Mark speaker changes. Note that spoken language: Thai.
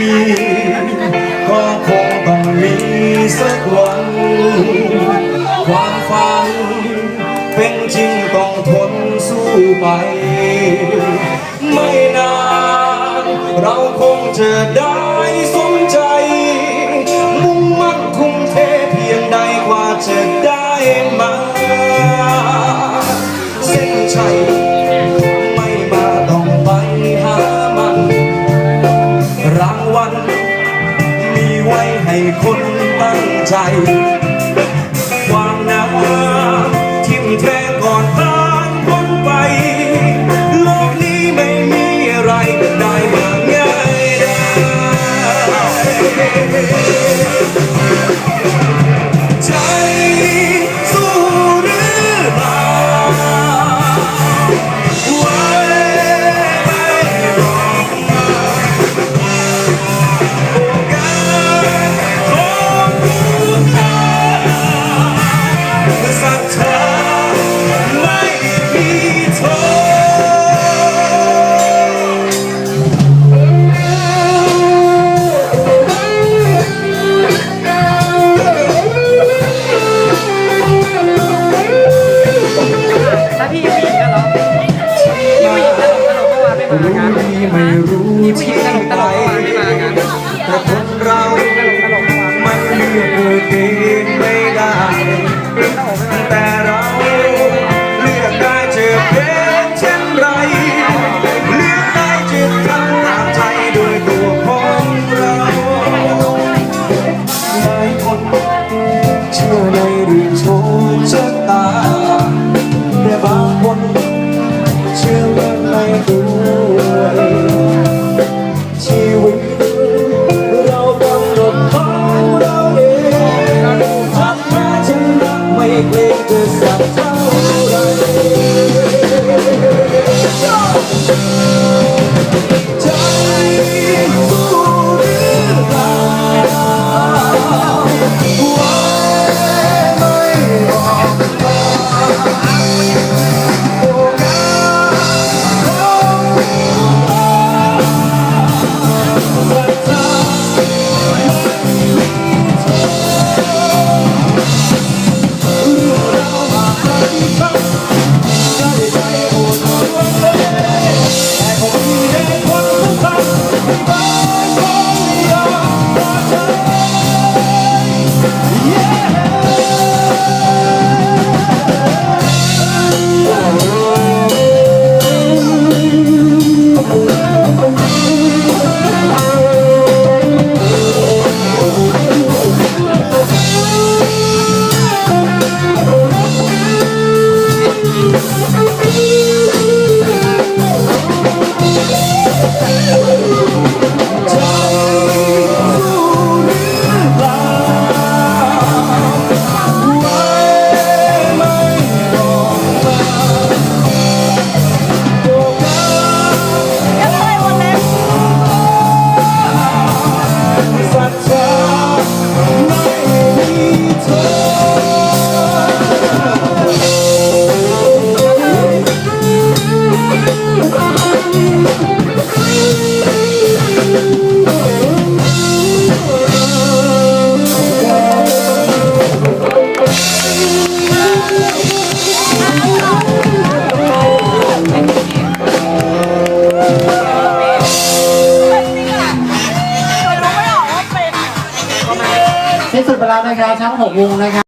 Speaker 1: มี ก็คงต้องมีสักวัน ความฝัน เป็นจริงต้องทนสู้ไป ไม่นาน เราคงจะได้สมใจ มุ่งมั่นคุ้มเทเพียงใดกว่าจะได้มา เส้นชัย มีไว้ให้คนตั้งใจ ความหนาวทิ่มแทงก่อนพลางพ้นไป ไม่รู้ที่
Speaker 2: ผู้หญิงตลกตลกไม่มา
Speaker 1: ไง ดไปแล้วนะครับทั้งหก
Speaker 3: วงนะครับ